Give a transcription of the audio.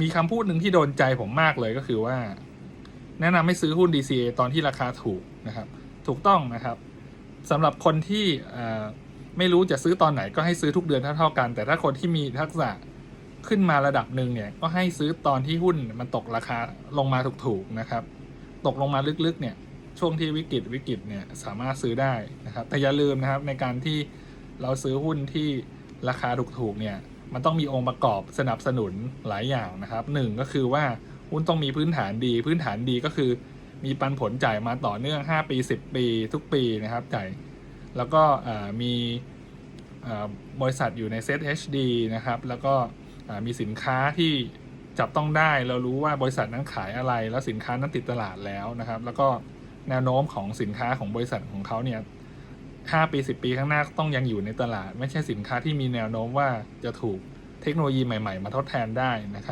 มีคำพูดหนึ่งที่โดนใจผมมากเลยก็คือว่า แนะนำให้ซื้อหุ้น DCA ตอนที่ราคาถูกนะครับ ถูกต้องนะครับสำหรับคนที่ไม่รู้จะซื้อตอนไหนก็ให้ซื้อทุกเดือนเท่าๆกัน แต่ถ้าคนที่มีทักษะขึ้นมาระดับหนึ่งเนี่ยก็ให้ซื้อตอนที่หุ้นมันตกราคาลงมาถูกๆนะครับ ตกลงมาลึกๆเนี่ยช่วงที่วิกฤตวิกฤตเนี่ยสามารถซื้อได้นะครับแต่อย่าลืมนะครับในการที่เราซื้อหุ้นที่ราคาถูกๆเนี่ย มันต้องมีองค์ประกอบสนับสนุนหลายอย่างนะครับหนึ่งก็คือว่าหุ้นต้องมีพื้นฐานดี พื้นฐานดีก็คือ มีปันผลจ่ายมาต่อเนื่อง 5 ปี 10 ปีทุกปีนะครับจ่ายแล้วก็มีบริษัทอยู่ในเซต HD นะครับ แล้วก็มีสินค้าที่จับต้องได้เรารู้ว่าบริษัทนั้นขายอะไร แล้วสินค้านั้นติดตลาดแล้วนะครับ แล้วก็แนวโน้มของสินค้าของบริษัทของเขาเนี่ย 5 ปี 10 ปีข้างหน้าต้องยังอยู่ในตลาด ไม่ใช่สินค้าที่มีแนวโน้มว่าจะถูกเทคโนโลยีใหม่ ๆ มาทดแทนได้นะครับ